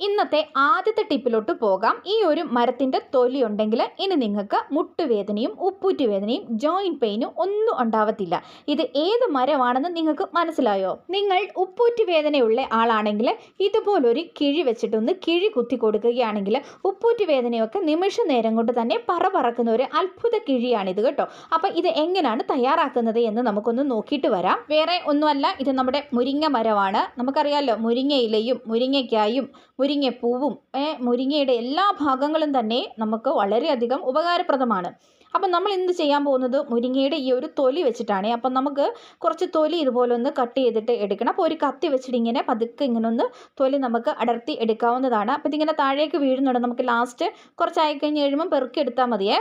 ഇന്നത്തെ ആദ്യത്തെ ടിപ്പിലോട്ട് പോകാം. ഈ ഒരു മരത്തിന്റെ തൊലി ഉണ്ടെങ്കിൽ ഇനി നിങ്ങൾക്ക് മുട്ടുവേദനയും ഉപ്പൂറ്റുവേദനയും ജോയിന്റ് പെയിനും ഒന്നും ഉണ്ടാവത്തില്ല. ഇത് ഏത് മരമാണെന്ന് നിങ്ങൾക്ക് മനസ്സിലായോ? നിങ്ങൾ ഉപ്പൂറ്റുവേദനയുള്ള ആളാണെങ്കിൽ ഇതുപോലൊരു കിഴി വെച്ചിട്ടൊന്ന് കിഴി കുത്തി കൊടുക്കുകയാണെങ്കിൽ ഉപ്പൂറ്റുവേദനയൊക്കെ നിമിഷ നേരം കൊണ്ട് തന്നെ പറ പറക്കുന്ന ഒരു അത്ഭുത കിഴിയാണിത് കേട്ടോ. അപ്പോൾ ഇത് എങ്ങനെയാണ് തയ്യാറാക്കുന്നത് എന്ന് നമുക്കൊന്ന് നോക്കിയിട്ട് വരാം. വേറെ ഒന്നുമല്ല ഇത് നമ്മുടെ മുരിങ്ങ മരമാണ് നമുക്കറിയാമല്ലോ മുരിങ്ങയിലയും മുരിങ്ങയ്ക്കായും മുരിങ്ങപ്പൂവും മുരിങ്ങയുടെ എല്ലാ ഭാഗങ്ങളും തന്നെ നമുക്ക് വളരെയധികം ഉപകാരപ്രദമാണ്. അപ്പം നമ്മൾ എന്ത് ചെയ്യാൻ പോകുന്നത്? മുരിങ്ങയുടെ ഈ ഒരു തൊലി വെച്ചിട്ടാണ്. അപ്പം നമുക്ക് കുറച്ച് തൊലി ഇതുപോലെ ഒന്ന് കട്ട് ചെയ്തിട്ട് എടുക്കണം. അപ്പോൾ ഒരു കത്തി വെച്ചിട്ട് ഇങ്ങനെ പതുക്കെ ഇങ്ങനെ ഒന്ന് തൊലി നമുക്ക് അടർത്തി എടുക്കാവുന്നതാണ്. അപ്പോൾ ഇതിങ്ങനെ താഴേക്ക് വീഴുന്നുണ്ട്. നമുക്ക് ലാസ്റ്റ് കുറച്ചായി കഴിഞ്ഞ് കഴിയുമ്പോൾ പെറുക്കി എടുത്താൽ മതിയേ.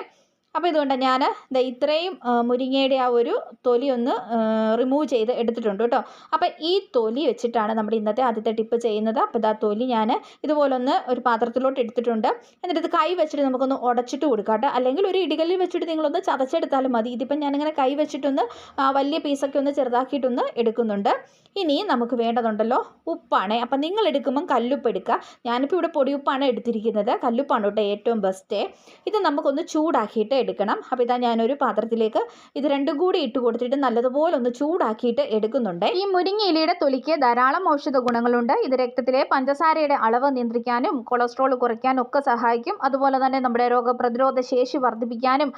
അപ്പോൾ ഇതുകൊണ്ട് ഞാൻ ഇത്രയും മുരിങ്ങയുടെ ആ ഒരു തൊലി ഒന്ന് റിമൂവ് ചെയ്ത് എടുത്തിട്ടുണ്ട് കേട്ടോ. അപ്പോൾ ഈ തൊലി വെച്ചിട്ടാണ് നമ്മുടെ ഇന്നത്തെ ആദ്യത്തെ ടിപ്പ് ചെയ്യുന്നത്. അപ്പോൾ ഇതാ തൊലി ഞാൻ ഇതുപോലൊന്ന് ഒരു പാത്രത്തിലോട്ട് എടുത്തിട്ടുണ്ട്. എന്നിട്ട് ഇത് കൈ വെച്ചിട്ട് നമുക്കൊന്ന് ഉടച്ചിട്ട് കൊടുക്കാട്ടെ അല്ലെങ്കിൽ ഒരു ഇടികല്ലിൽ വെച്ചിട്ട് നിങ്ങളൊന്ന് ചതച്ചെടുത്താലും മതി. ഇതിപ്പം ഞാനിങ്ങനെ കൈ വെച്ചിട്ടൊന്ന് വലിയ പീസൊക്കെ ഒന്ന് ചെറുതാക്കിയിട്ടൊന്ന് എടുക്കുന്നുണ്ട്. ഇനി നമുക്ക് വേണ്ടതുണ്ടല്ലോ ഉപ്പാണ്. അപ്പം നിങ്ങൾ എടുക്കുമ്പം കല്ലുപ്പ് എടുക്കുക. ഞാനിപ്പോൾ ഇവിടെ പൊടിയുപ്പാണ് എടുത്തിരിക്കുന്നത്. കല്ലുപ്പാണ് കേട്ടോ ഏറ്റവും ബെസ്റ്റ് ഇത് നമുക്കൊന്ന് ചൂടാക്കിയിട്ട് എടുക്കണം. അപ്പോൾ ഇതാ ഞാനൊരു പാത്രത്തിലേക്ക് ഇത് രണ്ടും കൂടി ഇട്ട് കൊടുത്തിട്ട് നല്ലതുപോലെ ഒന്ന് ചൂടാക്കിയിട്ട് എടുക്കുന്നുണ്ട്. ഈ മുരിങ്ങയിലയുടെ തൊലിക്ക് ധാരാളം ഔഷധ ഗുണങ്ങളുണ്ട്. ഇത് രക്തത്തിലെ പഞ്ചസാരയുടെ അളവ് നിയന്ത്രിക്കാനും കൊളസ്ട്രോൾ കുറയ്ക്കാനും ഒക്കെ സഹായിക്കും. അതുപോലെ തന്നെ നമ്മുടെ രോഗപ്രതിരോധ ശേഷി വർദ്ധിപ്പിക്കാനും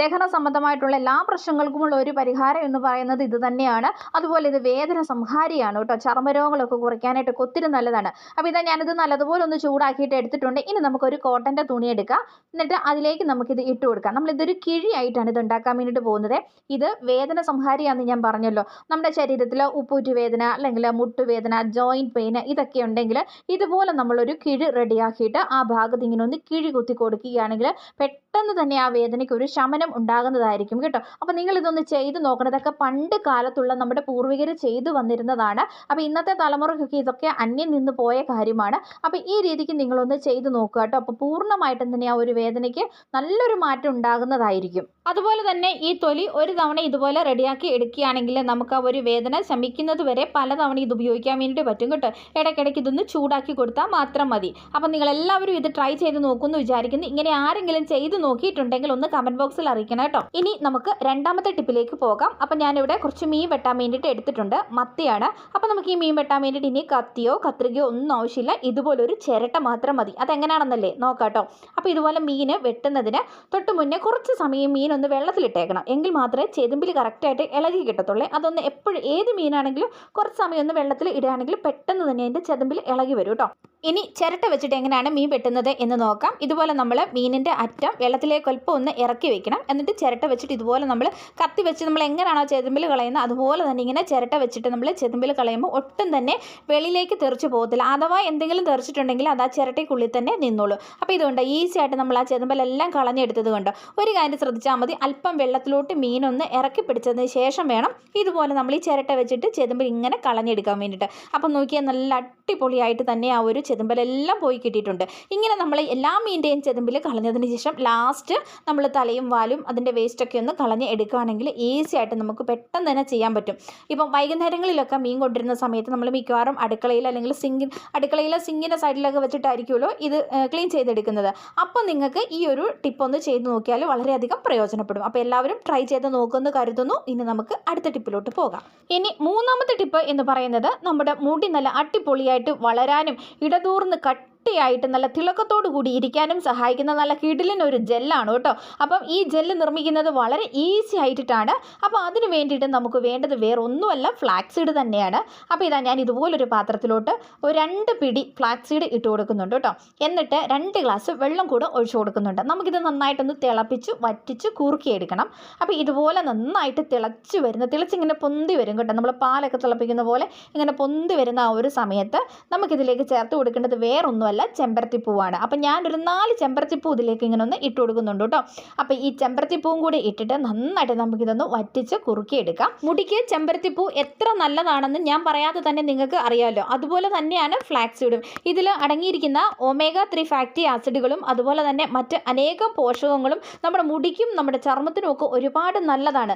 ദഹന സംബന്ധമായിട്ടുള്ള എല്ലാ പ്രശ്നങ്ങൾക്കുമുള്ള ഒരു പരിഹാരം എന്ന് പറയുന്നത് ഇത് തന്നെയാണ്. അതുപോലെ ഇത് വേദന സംഹാരിയാണ് കേട്ടോ. ചർമ്മരോഗങ്ങളൊക്കെ കുറയ്ക്കാനായിട്ടൊക്കെ ഒത്തിരി നല്ലതാണ്. അപ്പോൾ ഇതാ ഞാനിത് നല്ലതുപോലെ ഒന്ന് ചൂടാക്കിയിട്ട് എടുത്തിട്ടുണ്ട്. ഇനി നമുക്കൊരു കോട്ടന്റെ തുണി എടുക്കാം. എന്നിട്ട് അതിലേക്ക് നമുക്കിത് ഇട്ട് കൊടുക്കാം. നമ്മളിതൊരു കിഴിയായിട്ടാണ് ഇത് ഉണ്ടാക്കാൻ വേണ്ടിയിട്ട് പോകുന്നത്. ഇത് വേദന സംഹാരിയാണെന്ന് ഞാൻ പറഞ്ഞല്ലോ. നമ്മുടെ ശരീരത്തിൽ ഉപ്പൂറ്റി വേദന അല്ലെങ്കിൽ മുട്ടുവേദന ജോയിന്റ് പെയിൻ ഇതൊക്കെ ഉണ്ടെങ്കിൽ ഇതുപോലെ നമ്മളൊരു കിഴി റെഡിയാക്കിയിട്ട് ആ ഭാഗത്ത് ഇങ്ങനെ ഒന്ന് കിഴി കുത്തി കൊടുക്കുകയാണെങ്കിൽ പെട്ടെന്ന് തന്നെ ആ വേദനയ്ക്ക് ഒരു ശമനം ഉണ്ടാകുന്നതായിരിക്കും കേട്ടോ. അപ്പോൾ നിങ്ങൾ ഇതൊന്ന് ചെയ്ത് നോക്കണം. ഇതൊക്കെ പണ്ട് കാലത്തുള്ള നമ്മുടെ പൂർവികർ ചെയ്തു വന്നിരുന്നതാണ്. അപ്പോൾ ഇന്നത്തെ തലമുറയ്ക്കൊക്കെ ഇതൊക്കെ അന്യം നിന്ന് പോയ കാര്യമാണ്. അപ്പോൾ ഈ രീതിക്ക് നിങ്ങളൊന്ന് ചെയ്ത് നോക്കുക കേട്ടോ. അപ്പോൾ പൂർണമായിട്ടും തന്നെ ആ ഒരു വേദനയ്ക്ക് നല്ലൊരു മാറ്റം ഉണ്ടാകുന്നതായിരിക്കും. അതുപോലെ തന്നെ ഈ തൊലി ഒരു തവണ ഇതുപോലെ റെഡിയാക്കി എടുക്കുകയാണെങ്കിൽ നമുക്ക് ആ ഒരു വേദന ശമിക്കുന്നത് വരെ പലതവണ ഇത് ഉപയോഗിക്കാൻ വേണ്ടി പറ്റും കേട്ടോ. ഇടയ്ക്കിടയ്ക്ക് ഇതൊന്ന് ചൂടാക്കി കൊടുത്താൽ മാത്രം മതി. അപ്പം നിങ്ങൾ എല്ലാവരും ഇത് ട്രൈ ചെയ്ത് നോക്കുമെന്ന് വിചാരിക്കുന്നു. ഇങ്ങനെ ആരെങ്കിലും ചെയ്ത് നോക്കിയിട്ടുണ്ടെങ്കിൽ ഒന്ന് കമന്റ് ബോക്സിൽ അറിയിക്കണം കേട്ടോ. ഇനി നമുക്ക് രണ്ടാമത്തെ ടിപ്പിലേക്ക് പോകാം. അപ്പം ഞാനിവിടെ കുറച്ച് മീൻ വെട്ടാൻ വേണ്ടിയിട്ട് എടുത്തിട്ടുണ്ട്. മത്തിയാണ്. അപ്പം നമുക്ക് ഈ മീൻ വെട്ടാൻ വേണ്ടിയിട്ട് ഇനി കത്തിയോ കത്രികയോ ഒന്നും ആവശ്യമില്ല. ഇതുപോലെ ഇതുപോലൊരു ചിരട്ട മാത്രം മതി. അതെങ്ങനെയാണെന്നല്ലേ നോക്കാം കേട്ടോ. അപ്പോൾ ഇതുപോലെ മീൻ വെട്ടുന്നതിന് തൊട്ട് മുന്നേ കുറച്ച് സമയം മീൻ ഒന്ന് വെള്ളത്തിലിട്ടേക്കണം. എങ്കിൽ മാത്രമേ ചെതുമ്പിൽ കറക്റ്റായിട്ട് ഇളകി കിട്ടത്തുള്ളൂ. അതൊന്ന് എപ്പോഴും ഏത് മീനാണെങ്കിലും കുറച്ച് സമയം ഒന്ന് വെള്ളത്തിൽ ഇടുകയാണെങ്കിൽ പെട്ടെന്ന് തന്നെ അതിന്റെ ചെതുമ്പിൽ ഇളകി വരും കേട്ടോ ഇനി ചിരട്ട വെച്ചിട്ട് എങ്ങനെയാണ് മീൻ വെട്ടുന്നത് എന്ന് നോക്കാം. ഇതുപോലെ നമ്മൾ മീനിന്റെ അറ്റം വെള്ളത്തിലേക്ക് അല്പം ഒന്ന് ഇറക്കി വെക്കണം. എന്നിട്ട് ചിരട്ട വെച്ചിട്ട് ഇതുപോലെ നമ്മൾ കത്തി വെച്ച് നമ്മൾ എങ്ങനെയാണോ ചെതുമ്പിൽ കളയുന്നത് അതുപോലെ തന്നെ ഇങ്ങനെ ചിരട്ട വെച്ചിട്ട് നമ്മൾ ചെതുമ്പിൽ കളയുമ്പോൾ ഒട്ടും തന്നെ വെളിയിലേക്ക് തെറിച്ച് പോകത്തില്ല. അഥവാ എന്തെങ്കിലും തെറിച്ചിട്ടുണ്ടെങ്കിൽ അത് ആ ചിരട്ടയ്ക്കുള്ളിൽ തന്നെ നിന്നോളൂ. അപ്പോൾ ഇതുകൊണ്ട് ഈസി ആയിട്ട് നമ്മൾ ആ ചെതുമ്പലെല്ലാം കളഞ്ഞെടുത്തത് കൊണ്ട്? ഒരു കാര്യം ശ്രദ്ധിച്ചാൽ മതി. അല്പം വെള്ളത്തിലോട്ട് മീനൊന്ന് ഇറക്കി പിടിച്ചതിന് ശേഷം വേണം ഇതുപോലെ നമ്മൾ ഈ ചിരട്ട വെച്ചിട്ട് ചെതുമ്പൽ ഇങ്ങനെ കളഞ്ഞെടുക്കാൻ വേണ്ടിയിട്ട്. അപ്പം നോക്കിയാൽ നല്ല അടിപൊളിയായിട്ട് തന്നെ ആ ഒരു ചെതുമ്പലെല്ലാം പോയി കിട്ടിയിട്ടുണ്ട്. ഇങ്ങനെ നമ്മൾ എല്ലാ മീന്റെയും ചെതുമ്പിൽ കളഞ്ഞതിന് ശേഷം ലാസ്റ്റ് നമ്മൾ തലയും വാലും അതിന്റെ വേസ്റ്റൊക്കെ ഒന്ന് കളഞ്ഞ് എടുക്കുകയാണെങ്കിൽ ഈസി ആയിട്ട് നമുക്ക് പെട്ടെന്ന് തന്നെ ചെയ്യാൻ പറ്റും. ഇപ്പം വൈകുന്നേരങ്ങളിലൊക്കെ മീൻ കൊണ്ടിരുന്ന സമയത്ത് നമ്മൾ മിക്കവാറും അടുക്കളയിൽ അല്ലെങ്കിൽ സിങ്കി അടുക്കളയിലെ സിങ്കിന്റെ സൈഡിലൊക്കെ വെച്ചിട്ടായിരിക്കുമല്ലോ ഇത് ക്ലീൻ ചെയ്തെടുക്കുന്നത്. അപ്പം നിങ്ങൾക്ക് ഈ ഒരു ടിപ്പ് ഒന്ന് ചെയ്ത് നോക്കിയാൽ വളരെയധികം പ്രയോജനപ്പെടും. അപ്പോൾ എല്ലാവരും ട്രൈ ചെയ്ത് നോക്കുമെന്ന് കരുതുന്നു. ഇനി നമുക്ക് അടുത്ത ടിപ്പിലോട്ട് പോകാം. ഇനി മൂന്നാമത്തെ ടിപ്പ് എന്ന് പറയുന്നത് നമ്മുടെ മുടി നല്ല അടിപൊളിയായിട്ട് വളരാനും ഇടതൂർന്ന് കട്ടിയായിട്ട് നല്ല തിളക്കത്തോടു കൂടി ഇരിക്കാനും സഹായിക്കുന്ന നല്ല കിടിലിനൊരു ജെല്ലാണ് കേട്ടോ. അപ്പം ഈ ജെല്ല് നിർമ്മിക്കുന്നത് വളരെ ഈസി ആയിട്ടിട്ടാണ്. അപ്പോൾ അതിന് വേണ്ടിയിട്ട് നമുക്ക് വേണ്ടത് വേറെ ഒന്നുമല്ല ഫ്ലാക്സീഡ് തന്നെയാണ്. അപ്പോൾ ഇതാ ഞാൻ ഇതുപോലൊരു പാത്രത്തിലോട്ട് ഒരു രണ്ട് പിടി ഫ്ലാക്സീഡ് ഇട്ട് കൊടുക്കുന്നുണ്ട് കേട്ടോ. എന്നിട്ട് രണ്ട് ഗ്ലാസ് വെള്ളം കൂടെ ഒഴിച്ചു കൊടുക്കുന്നുണ്ട്. നമുക്കിത് നന്നായിട്ടൊന്ന് തിളപ്പിച്ച് വറ്റിച്ച് കുറുക്കിയെടുക്കണം. അപ്പോൾ ഇതുപോലെ നന്നായിട്ട് തിളച്ച് വരുന്ന തിളച്ചിങ്ങനെ പൊന്തി വരും കേട്ടോ. നമ്മൾ പാലൊക്കെ തിളപ്പിക്കുന്ന പോലെ ഇങ്ങനെ പൊന്തി വരുന്ന ആ ഒരു സമയത്ത് നമുക്കിതിലേക്ക് ചേർത്ത് കൊടുക്കേണ്ടത് വേറൊന്നുമല്ല. ഒന്നുമല്ല ചെമ്പരത്തിപ്പൂവാണ് അപ്പം ഞാനൊരു നാല് ചെമ്പരത്തി പൂ ഇതിലേക്ക് ഇങ്ങനെ ഒന്ന് ഇട്ട് കൊടുക്കുന്നുണ്ട് കേട്ടോ. അപ്പം ഈ ചെമ്പരത്തി പൂവും കൂടി ഇട്ടിട്ട് നന്നായിട്ട് നമുക്കിതൊന്ന് വറ്റിച്ച് കുറുക്കിയെടുക്കാം. മുടിക്ക് ചെമ്പരത്തി പൂ എത്ര നല്ലതാണെന്ന് ഞാൻ പറയാതെ തന്നെ നിങ്ങൾക്ക് അറിയാമല്ലോ അതുപോലെ തന്നെയാണ് ഫ്ലാക്സ് ഫ്ലാക്സീഡും ഇതിൽ അടങ്ങിയിരിക്കുന്ന ഒമേഗ ത്രീ ഫാറ്റി ആസിഡുകളും അതുപോലെ തന്നെ മറ്റ് അനേകം പോഷകങ്ങളും നമ്മുടെ മുടിക്കും നമ്മുടെ ചർമ്മത്തിനും ഒക്കെ ഒരുപാട് നല്ലതാണ്.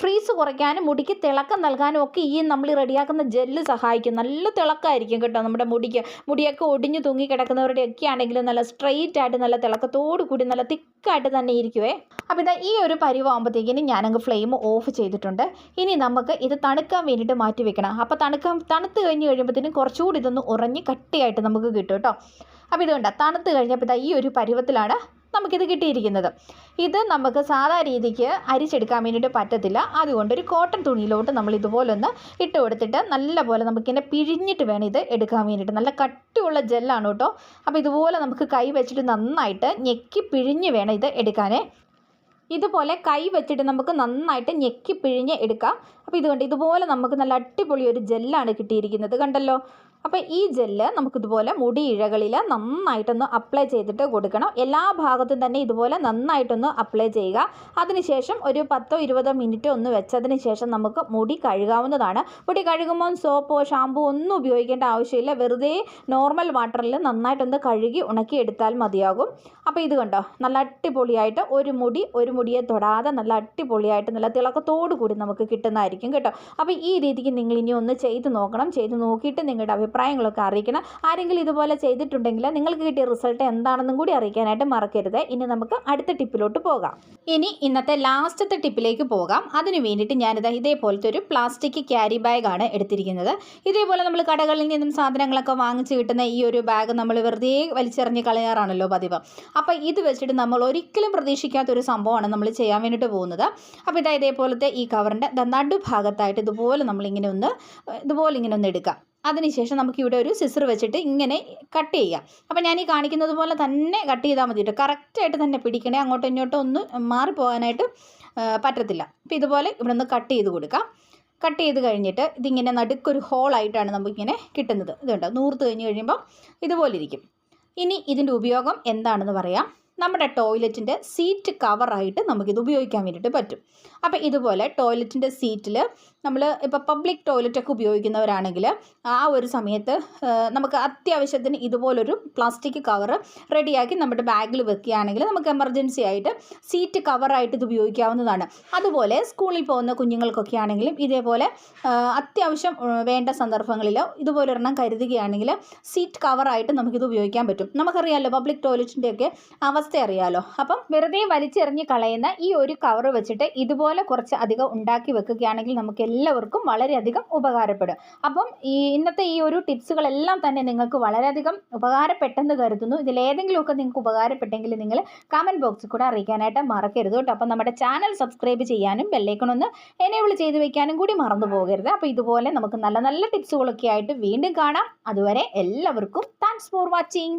ഫ്രീസ് കുറയ്ക്കാനും മുടിക്ക് തിളക്കം നൽകാനും ഒക്കെ ഈ നമ്മൾ റെഡിയാക്കുന്ന ജെല്ല് സഹായിക്കും. നല്ല തിളക്കമായിരിക്കും കേട്ടോ നമ്മുടെ മുടിക്ക്. മുടിയൊക്കെ ഒടിഞ്ഞു തൂങ്ങി കിടക്കുന്നവരുടെ ഒക്കെ ആണെങ്കിലും നല്ല സ്ട്രെയിറ്റ് ആയിട്ട് നല്ല തിളക്കത്തോടു കൂടി നല്ല തിക്കായിട്ട് തന്നെ ഇരിക്കുവേ. അപ്പോൾ ഇതാ ഈ ഒരു പരിവാകുമ്പോഴത്തേക്കിന് ഞാനങ്ങ് ഫ്ലെയിം ഓഫ് ചെയ്തിട്ടുണ്ട്. ഇനി നമുക്ക് ഇത് തണുക്കാൻ വേണ്ടിയിട്ട് മാറ്റി വെക്കണം. അപ്പോൾ തണുക്കാൻ തണുത്ത് കഴിഞ്ഞ് കഴിയുമ്പോഴത്തേനും കുറച്ചുകൂടി ഇതൊന്ന് ഉറഞ്ഞ് കട്ടിയായിട്ട് നമുക്ക് കിട്ടും കേട്ടോ. അപ്പോൾ ഇതുകൊണ്ടാണ് തണുത്ത് കഴിഞ്ഞപ്പോൾ ഇതാ ഈ ഒരു പരുവത്തിലാണ് നമുക്കിത് കിട്ടിയിരിക്കുന്നത്. ഇത് നമുക്ക് സാധാ രീതിക്ക് അരിച്ചെടുക്കാൻ വേണ്ടിയിട്ട് പറ്റത്തില്ല. അതുകൊണ്ട് ഒരു കോട്ടൺ തുണിയിലോട്ട് നമ്മൾ ഇതുപോലൊന്ന് ഇട്ട് കൊടുത്തിട്ട് നല്ലപോലെ നമുക്കിങ്ങനെ പിഴിഞ്ഞിട്ട് വേണം ഇത് എടുക്കാൻ വേണ്ടിയിട്ട്. നല്ല കട്ടിയുള്ള ജെല്ലാണ് കേട്ടോ. അപ്പോൾ ഇതുപോലെ നമുക്ക് കൈ വെച്ചിട്ട് നന്നായിട്ട് ഞെക്കി പിഴിഞ്ഞ് വേണം ഇത് എടുക്കാനേ. ഇതുപോലെ കൈ വെച്ചിട്ട് നമുക്ക് നന്നായിട്ട് ഞെക്കി പിഴിഞ്ഞ് എടുക്കാം. അപ്പോൾ ഇതുകൊണ്ട് ഇതുപോലെ നമുക്ക് നല്ല അടിപൊളി ഒരു ജെല്ലാണ് കിട്ടിയിരിക്കുന്നത് കണ്ടല്ലോ. അപ്പോൾ ഈ ജെല്ല് നമുക്കിതുപോലെ മുടി ഇഴകളിൽ നന്നായിട്ടൊന്ന് അപ്ലൈ ചെയ്തിട്ട് കൊടുക്കണം. എല്ലാ ഭാഗത്തും തന്നെ ഇതുപോലെ നന്നായിട്ടൊന്ന് അപ്ലൈ ചെയ്യുക. അതിനുശേഷം ഒരു പത്തോ ഇരുപതോ മിനിറ്റ് ഒന്ന് വെച്ചതിന് ശേഷം നമുക്ക് മുടി കഴുകാവുന്നതാണ്. മുടി കഴുകുമ്പോൾ സോപ്പോ ഷാമ്പൂ ഒന്നും ഉപയോഗിക്കേണ്ട ആവശ്യമില്ല. വെറുതെ നോർമൽ വാട്ടറിൽ നന്നായിട്ടൊന്ന് കഴുകി ഉണക്കിയെടുത്താൽ മതിയാകും. അപ്പോൾ ഇത് കണ്ടോ? നല്ല അടിപൊളിയായിട്ട് ഒരു മുടി ഒരു മുടിയെ തൊടാതെ നല്ല അടിപൊളിയായിട്ട് നല്ല തിളക്കത്തോടു കൂടി നമുക്ക് കിട്ടുന്നതായിരിക്കും. കേട്ടോ. അപ്പോൾ ഈ രീതിക്ക് നിങ്ങൾ ഇനി ഒന്ന് ചെയ്ത് നോക്കണം. ചെയ്ത് നോക്കിയിട്ട് നിങ്ങളുടെ അഭിപ്രായങ്ങളൊക്കെ അറിയിക്കണം. ആരെങ്കിലും ഇതുപോലെ ചെയ്തിട്ടുണ്ടെങ്കിൽ നിങ്ങൾക്ക് കിട്ടിയ റിസൾട്ട് എന്താണെന്നും കൂടി അറിയിക്കാനായിട്ട് മറക്കരുത്. ഇനി നമുക്ക് അടുത്ത ടിപ്പിലോട്ട് പോകാം. ഇനി ഇന്നത്തെ ലാസ്റ്റത്തെ ടിപ്പിലേക്ക് പോകാം. അതിന് വേണ്ടിയിട്ട് ഞാനിത് ഇതേപോലത്തെ ഒരു പ്ലാസ്റ്റിക് ക്യാരി ബാഗാണ് എടുത്തിരിക്കുന്നത്. ഇതേപോലെ നമ്മൾ കടകളിൽ നിന്നും സാധനങ്ങളൊക്കെ വാങ്ങിച്ച് കിട്ടുന്ന ഈ ഒരു ബാഗ് നമ്മൾ വെറുതെ വലിച്ചെറിഞ്ഞ് കളയാറാണല്ലോ പതിവ്. അപ്പോൾ ഇത് വെച്ചിട്ട് നമ്മൾ ഒരിക്കലും പ്രതീക്ഷിക്കാത്ത ഒരു സംഭവമാണ് നമ്മൾ ചെയ്യാൻ വേണ്ടിയിട്ട് പോകുന്നത്. അപ്പോൾ ഇതാ ഇതേപോലത്തെ ഈ കവറിന്റെ നടുഭാഗത്തായിട്ട് ഇതുപോലെ നമ്മളിങ്ങനെ ഒന്ന് ഇതുപോലെ ഇങ്ങനെ ഒന്ന് എടുക്കാം. അതിനുശേഷം നമുക്ക് ഇവിടെ ഒരു സിസർ വെച്ചിട്ട് ഇങ്ങനെ കട്ട് ചെയ്യാം. അപ്പോൾ ഞാൻ ഈ കാണിക്കുന്നത് പോലെ തന്നെ കട്ട് ചെയ്താൽ മതി കേട്ടോ. കറക്റ്റായിട്ട് തന്നെ പിടിക്കണേ. അങ്ങോട്ടും ഇങ്ങോട്ടും ഒന്നും മാറിപ്പോകാനായിട്ട് പറ്റത്തില്ല. അപ്പോൾ ഇതുപോലെ ഇവിടെ ഒന്ന് കട്ട് ചെയ്ത് കൊടുക്കാം. കട്ട് ചെയ്ത് കഴിഞ്ഞിട്ട് ഇതിങ്ങനെ നടുക്കൊരു ഹോളായിട്ടാണ് നമുക്കിങ്ങനെ കിട്ടുന്നത്. ഇതുണ്ട് നൂർത്ത് കഴിഞ്ഞ് കഴിയുമ്പം ഇതുപോലെ ഇരിക്കും. ഇനി ഇതിന്റെ ഉപയോഗം എന്താണെന്ന് പറയാം. നമ്മുടെ ടോയ്ലറ്റിന്റെ സീറ്റ് കവറായിട്ട് നമുക്കിത് ഉപയോഗിക്കാൻ വേണ്ടിയിട്ട് പറ്റും. അപ്പോൾ ഇതുപോലെ ടോയ്ലറ്റിന്റെ സീറ്റിൽ നമ്മൾ ഇപ്പോൾ പബ്ലിക് ടോയ്ലറ്റൊക്കെ ഉപയോഗിക്കുന്നവരാണെങ്കിൽ ആ ഒരു സമയത്ത് നമുക്ക് അത്യാവശ്യത്തിന് ഇതുപോലൊരു പ്ലാസ്റ്റിക് കവർ റെഡിയാക്കി നമ്മുടെ ബാഗിൽ വെക്കുകയാണെങ്കിൽ നമുക്ക് എമർജൻസി ആയിട്ട് സീറ്റ് കവറായിട്ട് ഇത് ഉപയോഗിക്കാവുന്നതാണ്. അതുപോലെ സ്കൂളിൽ പോകുന്ന കുഞ്ഞുങ്ങൾക്കൊക്കെ ആണെങ്കിലും ഇതേപോലെ അത്യാവശ്യം വേണ്ട സന്ദർഭങ്ങളിൽ ഇതുപോലൊരെണ്ണം കരുതുകയാണെങ്കിൽ സീറ്റ് കവറായിട്ട് നമുക്കിത് ഉപയോഗിക്കാൻ പറ്റും. നമുക്കറിയാമല്ലോ പബ്ലിക് ടോയ്ലറ്റിന്റെയൊക്കെ അവസ്ഥ അറിയാമല്ലോ അപ്പം വെറുതെ വലിച്ചെറിഞ്ഞ് കളയുന്ന ഈ ഒരു കവർ വെച്ചിട്ട് ഇതുപോലെ കുറച്ച് അധികം ഉണ്ടാക്കി വെക്കുകയാണെങ്കിൽ നമുക്ക് എല്ലാവർക്കും വളരെയധികം ഉപകാരപ്പെടും. അപ്പം ഈ ഇന്നത്തെ ഈ ഒരു ടിപ്സുകളെല്ലാം തന്നെ നിങ്ങൾക്ക് വളരെയധികം ഉപകാരപ്പെട്ടെന്ന് കരുതുന്നു. ഇതിലേതെങ്കിലുമൊക്കെ നിങ്ങൾക്ക് ഉപകാരപ്പെട്ടെങ്കിൽ നിങ്ങൾ കമന്റ് ബോക്സിൽ കൂടെ അറിയിക്കാനായിട്ട് മറക്കരുത് കേട്ടോ. അപ്പം നമ്മുടെ ചാനൽ സബ്സ്ക്രൈബ് ചെയ്യാനും ബെല്ലൈക്കണൊന്ന് എനേബിൾ ചെയ്ത് വെക്കാനും കൂടി മറന്നു പോകരുത്. അപ്പോൾ ഇതുപോലെ നമുക്ക് നല്ല നല്ല ടിപ്സുകളൊക്കെ ആയിട്ട് വീണ്ടും കാണാം. അതുവരെ എല്ലാവർക്കും താങ്ക്സ് ഫോർ വാച്ചിങ്